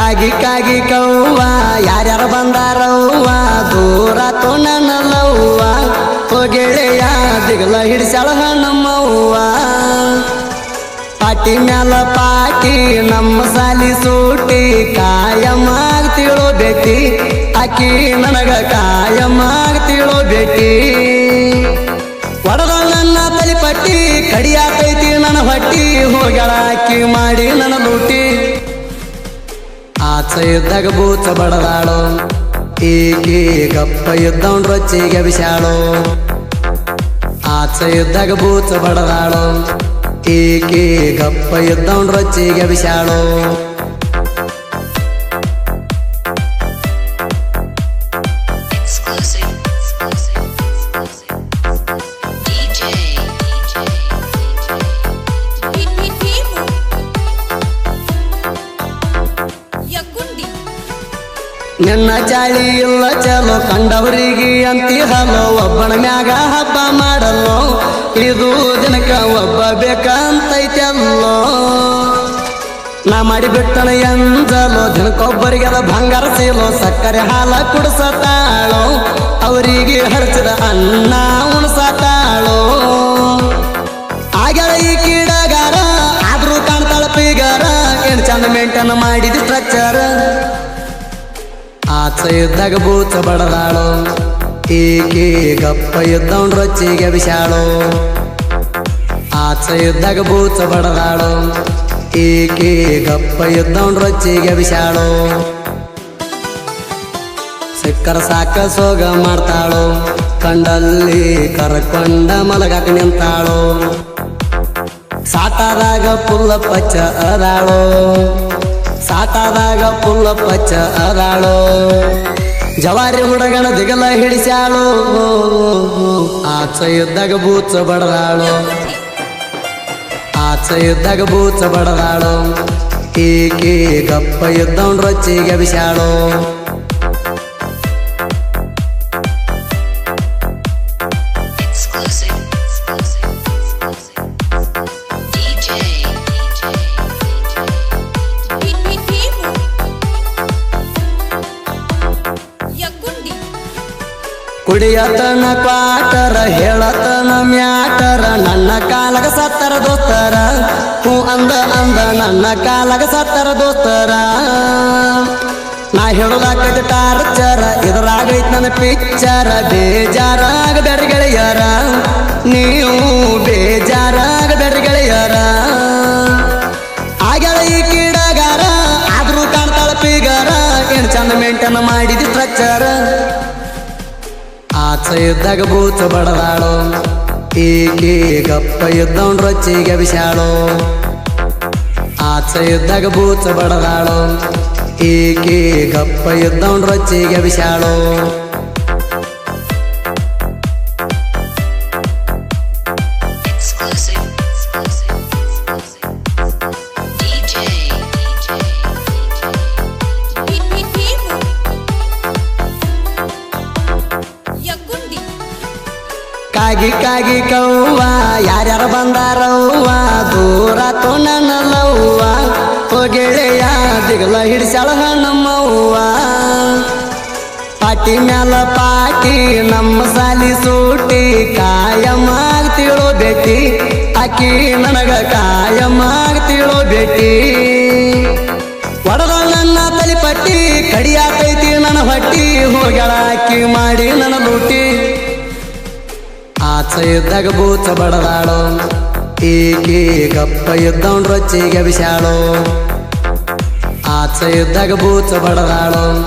ಕಾಗಿ ಕಾಗಿ ಕವ್ವ, ಯಾರ್ಯಾರು ಬಂದಾರವ್ವ, ದೂರ ನನ್ನ ಲವ್ವ ಓ ಗೆಳೆಯ ದಿಗಲ ಹಿಡಿಸಳ ನಮ್ಮವ್ವ ಪಾಟಿ ಮ್ಯಾಲ ಪಾಟಿ, ನಮ್ಮ ಸಾಲಿ ಸೂಟಿ ಕಾಯಮಾಗ್ತಿಳೋ ಬೇಟಿ ಆಕಿ ನನಗ ಕಾಯಮಾಗ್ತಿಳೋ ಬೇಟಿ ಒಡದ ನನ್ನ ತಲಿಪಟ್ಟಿ ಕಡಿಯಾತೈತಿ ನನ್ನ ಹೊಟ್ಟಿ, ಹೋಗ್ಯಾಳ ಆಕಿ ಮಾಡಿ ನನ್ನ ಲೂಟಿ. ಆಚೆ ಇದ್ದಾಗ ಬೂಚ ಬಡದಾಳು. ಈಕಿ ಗಪ್ಪ ಇದ್ದವನ್ ರೊಚ್ಚಿಗೆ ಬಿಸಾಳು. ಆಚೆ ಇದ್ದಾಗ ಬೂಚ ಬಡದಾಳು. ಈಕಿ ಗಪ್ಪ ಇದ್ದವನ್ ರೊಚ್ಚಿಗೆ ಬಿಸಾಳು. ನಿನ್ನ ಚಾಳಿ ಇಲ್ಲ ಚಲೋ ಕಂಡವರಿಗೆ ಅಂತಿ ಹಲೋ, ಒಬ್ಬನ ಮ್ಯಾಗ ಹಬ್ಬ ಮಾಡಲ್ಲೋ. ಇದು ದಿನಕ ಒಬ್ಬ ಬೇಕಂತೈತಲ್ಲೋ. ನಾ ಎಂಜಲೋ ದಿನಕ್ಕೊಬ್ಬರಿಗೆಲ್ಲ ಬಂಗಾರ ಸೀಲೋ, ಸಕ್ಕರೆ ಹಾಲ ಕುಡಿಸತಾಳೋ. ಅವರಿಗೆ ಹರಚಿದ ಅನ್ನ ಉಣಸತಾಳೋ. ಆಗ್ಯಾಳ ಈ ಕೀಡಗಾರ ಆದ್ರೂ ಕಾಣ್ತಾಳ ಪಿಗಾರ. ಏನ್ ಚಂದ ಮೇಂಟೈನ್ ಮಾಡಿದ ಸ್ಟ್ರಕ್ಚರ್ ಆಚೆ ಇದ್ದಾಗ ಬೂಚ ಬಡದಾಳು. ಈಕೆ ಗಪ್ಪ ಇದ್ದವನ್ ರೊಚ್ಚಿಗೆ ಬಿಸಾಳು ಆಚ ಇದ್ದಾಗ ಬೂಚ ಬಡದಾಳು. ಈಕೆ ಗಪ್ಪ ಇದ್ದವನ್ ರೊಚ್ಚಿಗೆ ಬಿಸಾಳು ಸಿಕ್ಕರ ಸಾಕ ಸೋಗ ಮಾಡ್ತಾಳು. ಕಂಡಲ್ಲಿ ಕರ್ಕೊಂಡ ಮಲಗಾಕ ನಿಂತಾಳು. ಸಾಟಾದಾಗ ಪುಲ್ಲ ಪಚ್ಚ ಅದಾಳು. ಸಾಟಾದಾಗ ಪುಲ್ಲ ಪಚ್ಚ ಅದಾಳು ಜವಾರಿ ಹುಡುಗನ ದಿಗಲ ಹಿಡಿಸ್ಯಾಳು ಆಚ ಇದ್ದಾಗ ಬೂಚ ಬಡದಾಳು ಆಚ ಇದ್ದಾಗ ಬೂಚ ಬಡದಾಳು ಈಕೆ ಗಪ್ಪ ಇದ್ದವನ್ ರೊಚ್ಚಿಗೆ ಬಿಸಾಳು. Exclusive. ಕುಡಿಯತನ ಪಾಟರ ಹೇಳತನ ಮ್ಯಾಟರ ನನ್ನ ಕಾಲಗ ಸತ್ತರ ದೋಸ್ತರ. ಹೂ ಅಂದ ಅಂದ ನನ್ನ ಕಾಲಗ ಸತ್ತರ ದೋಸ್ತರ. ನಾ ಹೇಳೋದಾಕೈತಿ ಟಾರ್ಚರ ಇದ್ರಾಗೈತ್ ನನ್ನ ಪಿಕ್ಚರ ಬೇಜಾರಾಗ ಬೇರೆ ಗೆಳೆಯರ. ನೀವು ಬೇಜಾರಾಗ ಬೇರೆ ಗೆಳೆಯರ. ಆಗ್ಯಾಳ ಈ ಕೀಡಗಾರ, ಆದ್ರೂ ಕಾಣ್ತಾಳ ಪಿಗಾರ. ಏನ್ ಚಂದ ಮೇಂಟೈನ್ ಮಾಡಿದಿ ಸ್ಟ್ರಕ್ಚರ್ ಆಚೆ ಇದ್ದಾಗ ಬೂಚ ಬಡದಾಳು. ಈಕೆ ಗಪ್ಪ ಇದ್ದವನ್ ರೊಚ್ಚಿಗೆ ಬಿಸಾಳು. ಆಚೆ ಇದ್ದಾಗ ಬೂಚ ಬಡದಾಳು. ಈಕೆ ಗಪ್ಪ ಇದ್ದವನ್ ರೊಚ್ಚಿಗೆ ಬಿಸಾಳು. ಕಾಗಿ ಕಾಗಿ ಕವ್ವ, ಯಾರ್ಯಾರು ಬಂದಾರವ್ವ ತೋ ನನ್ನ ಲವ್ವ ಓ ಗೆಳೆಯ ದಿಗಲ ಹಿಡಿಸ್ಯಾಳ ನಮ್ಮವ್ವ ಪಾಟಿ ಮ್ಯಾಲ ಪಾಟಿ, ನಮ್ಮ ಸಾಲಿ ಸೂಟಿ ಕಾಯಮಾಗ್ತಿಳೋ ಬೇಟಿ ಆಕಿ ನನಗ ಕಾಯಮಾಗ್ತಿಳೋ ಬೇಟಿ ಒಡದ ನನ್ನ ತಲಿಪಟ್ಟಿ ಕಡಿಯಾತೈತಿ ನನ್ನ ಹೊಟ್ಟಿ, ಹೋಗ್ಯಾಳ ಆಕಿ ಮಾಡಿ ನನ್ನ ಲೂಟಿ. ಆಚೆ ಇದ್ದಾಗ ಬೂಚ ಬಡದಾಳು. ಈಕಿ ಗಪ್ಪ ಇದ್ದವನ್ ರೊಚ್ಚಿಗೆ ಬಿಸಾಳು. ಆಚೆ ಇದ್ದಾಗ ಬೂಚ ಬಡದಾಳು.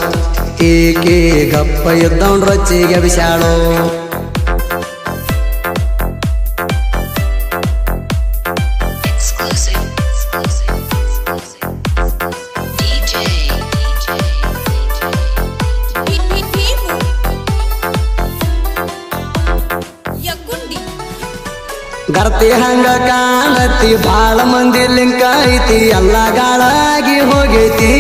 ಈಕಿ ಗಪ್ಪ ಇದ್ದವನ್ ರೊಚ್ಚಿಗೆ ಬಿಸಾಳು. ಗರ್ತಿ ಹಂಗ ಕಾಣತಿ ಬಾಳ ಮಂದಿ ಲಿಂಕ ಐತಿ, ಎಲ್ಲ ಗಾಳಾಗಿ ಹೋಗೈತಿ.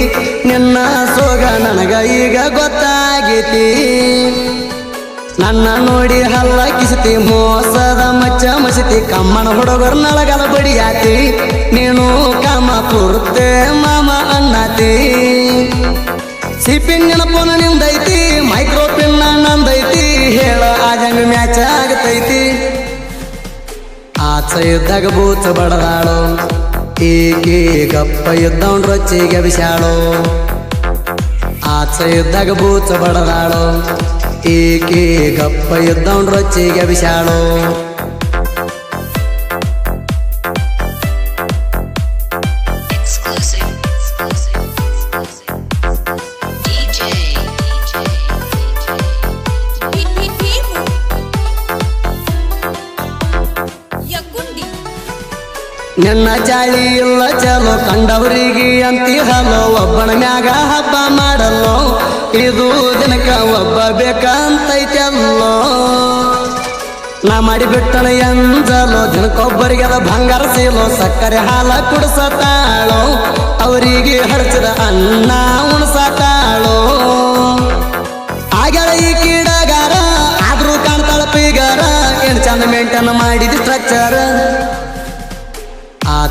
ನಿನ್ನ ಸೋಗ ನನಗ ಈಗ ಗೊತ್ತಾಗೈತಿ. ನನ್ನ ನೋಡಿ ಹಲ್ಲ ಕಿಸತಿ, ಮೋಸದ ಮಚ್ಚ ಮಸತಿ, ಕಮ್ಮನ ಹುಡುಗರು ನಳಗಲ ಬಡಿಯಾತಿ. ನೀನು ಕಾಮ ಪೂರ್ತೆ ಮಾಮ ಅನ್ನತಿ. ಸಿಪಿನ್ ನೆನಪು ನಿಂದೈತಿ ಮೈಕ್ರೋಪಿನ್ ನಂದೈತಿ. ಆಚ ಯುದ್ಧಗ ಬೂಚ ಬಡದಾಳು. ಈಕಿ ಗಪ್ಪ ಯುದ್ಧ ರೊಚ್ಚಿಗೆ ಬಿಸಾಳು. ಆಸ ಯುದ್ಧಗ ಬೂಚ ಬಡದಾಳು. ಈಕಿ ಗಪ್ಪ ಯುದ್ಧ ರೊಚ್ಚಿಗೆ ಬಿಸಾಳು. ನಿನ್ನ ಚಾಳಿ ಇಲ್ಲ ಚಲೋ ಕಂಡವರಿಗೆ ಅಂತಿ ಹಲೋ, ಒಬ್ಬನ ಮ್ಯಾಗ ಹಬ್ಬ ಮಾಡಲ್ಲೋ. ಇದು ದಿನಕ ಒಬ್ಬ ಬೇಕಂತೈತಲ್ಲೋ. ನಾ ಮಾಡಿಬಿಟ್ಟಣ ಎಂಜಲೋ, ದಿನಕ್ಕೊಬ್ಬರಿಗೆಲ್ಲ ಬಂಗಾರ ಸೀಲೋ, ಸಕ್ಕರೆ ಹಾಲ ಕುಡಿಸತಾಳೋ.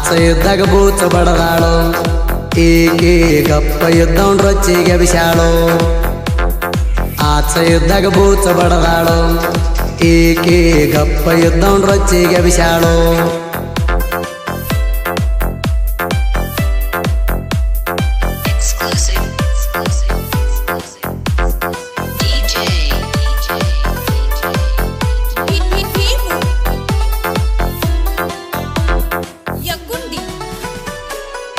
ಆಚ ಇದ್ದಾಗ ಬೂಚ ಬಡದಾಳು. ಈಕಿ ಗಪ್ಪ ಇದ್ದವನ್ ರೊಚ್ಚಿಗೆ ಬಿಸಾಳು. ಆಚ ಇದ್ದಾಗ ಬೂಚ ಬಡದಾಳು. ಈಕಿ ಗಪ್ಪ ಇದ್ದವನ್ ರೊಚ್ಚಿಗೆ ಬಿಸಾಳು.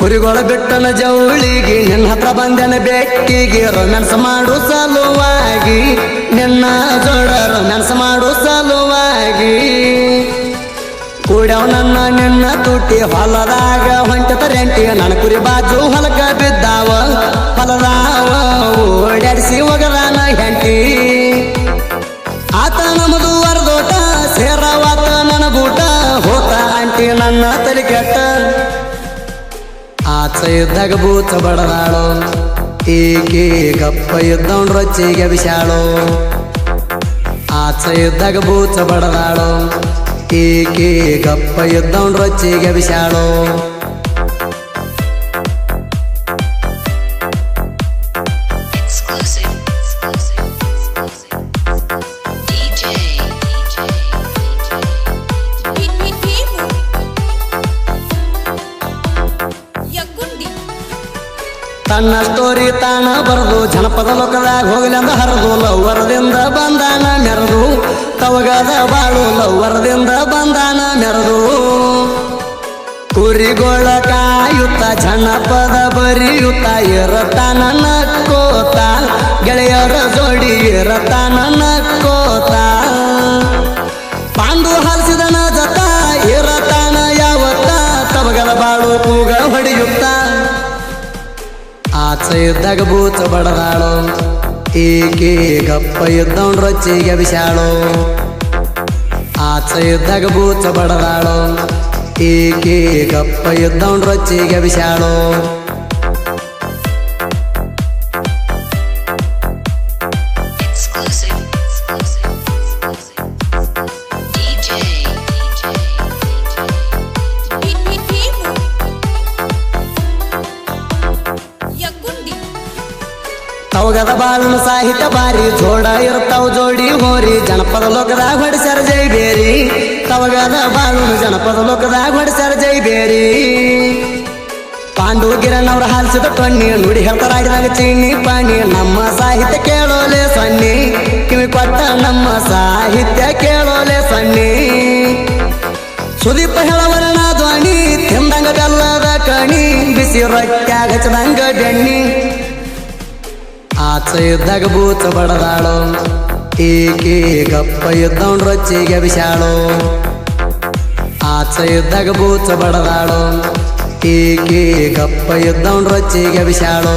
ಕುರಿಗೊಳ ಬಿಟ್ಟನ ಜವಳಿಗೆ ನಿನ್ನ ಹತ್ರ ಬಂದನ ಬೆಕ್ಕಿಗೆ ರೊಮ್ಯಾನ್ಸ್ ಮಾಡು ಸಲುವಾಗಿ. ನಿನ್ನ ಜೋಡ ರೊಮ್ಯಾನ್ಸ್ ಮಾಡು ಸಲುವಾಗಿ. ಕೂಡ್ಯಾವ ನನ್ನ ನಿನ್ನ ತುಟಿ ಹೊಲದಾಗ ಹೊಂಟತ ರೆಂಟಿ, ನನ್ನ ಕುರಿ ಬಾಜು ಹೊಲಕ ಬಿದ್ದಾವ. ಹೊಲದಾವ ಓಡಾಡಿಸಿ ಒಗದಾನ ಹೆಂಟಿ ಆತ ನಮದು ವರದೋಟ ಸೇರವಾತ ನನ್ನ ಗೂಟ ಹೋತ ಆಂಟಿ ನನ್ನ ತಲೆ ಕೆಟ್ಟ. ಆಚ ಇದ್ದಾಗ ಬೂಚ ಬಡದಾಳು ಈಕಿ ಗಪ್ಪ ಇದ್ದವನ್ ರೊಚ್ಚಿಗೆ ಬಿಸಾಳು ಆಚ ಇದ್ದಾಗ ಬೂಚ ಬಡದಾಳು ಈಕಿ ಗಪ್ಪ ಇದ್ದವನ್ ರೊಚ್ಚಿಗೆ ಬಿಸಾಳು ತನ್ನ ಸ್ಟೋರಿ ತಾಣ ಬರೆದು, ಜನಪದ ಲೋಕದಾಗ ಹೋಗ್ಲಂದ ಹರಿದು, ಲವ್ವರದಿಂದ ಬಂದಾನ ಮೆರೆದು ತವಗದ ಬಾಳು, ಲವ್ವರದಿಂದ ಬಂದಾನ ಮೆರೆದು ಕುರಿಗೋಳ ಕಾಯುತ್ತ, ಜನಪದ ಬರಿಯುತ್ತ ನನ್ನ ನಕ್ಕೋತ ಗೆಳೆಯರ ಜೋಡಿ ಇರತಾನ ನಕ್ಕೋತ ಪಾಂಡು ಹಲಸಿದನ ಇದ್ದಾಗ ಭೂತ ಬಡದಾಳು. ಈಕೆ ಗಪ್ಪ ಇದ್ದವನ್ ರೊಚ್ಚಿಗೆ ಬಿಸಾಳು. ಆ ಇದ್ದಾಗ ಭೂತ ಬಡದಾಳು. ಈಕೆ ಗಪ್ಪ ಇದ್ದವನ್ ರೊಚ್ಚಿಗೆ ಬಿಸಾಳು. ತವಗದ ಬಾಲನ ಸಾಹಿತ್ಯ ಬಾರಿ ಜೋಡ ಇರ್ತಾವ ಜೋಡಿ ಹೋರಿ. ಜನಪದ ಲೋಕದಾಗ ಹೊಡಿಸರ ಜೈ ಬೇರಿ. ತವಗದ ಬಾಲನ ಜನಪದ ಲೋಕದಾಗ ಹೊಡಿಸರ ಜೈ ಬೇರಿ. ಪಾಂಡು ಗಿರಣ್ ಅವ್ರ ಹಾಲ್ಸಿದ ಟೊಣ್ಣಿ ನುಡಿ ಹೇಳ್ತಾರಾಗಿದಾಗ ಚಿಣ್ಣಿ ಪಾಣಿ. ನಮ್ಮ ಸಾಹಿತ್ಯ ಕೇಳೋಲೆ ಸೊನ್ನಿ. ಕಿವಿ ಕೊಟ್ಟ ನಮ್ಮ ಸಾಹಿತ್ಯ ಕೇಳೋಲೆ ಸೊನ್ನಿ. ಸುದೀಪ ಹೇಳವರಣ ಧ್ವನಿ, ತಿಂದಂಗ ಬೆಲ್ಲದ ಕಣಿ. ಬಿಸಿ ರೊಟ್ಟ್ಯಾಗ ಹಚ್ಚದಂಗ ಬೆಣ್ಣಿ. ಆಚ ಇದ್ದಾಗ ಬೂಚ ಬಡದಾಳು. ಈಕಿ ಗಪ್ಪ ಇದ್ದವನ್ ರೊಚ್ಚಿಗೆ ಬಿಸಾಳು ಆಚ ಇದ್ದಾಗ ಬೂಚ ಬಡದಾಳು. ಈಕಿ ಗಪ್ಪ ಇದ್ದವನ್ ರೊಚ್ಚಿಗೆ ಬಿಸಾಳು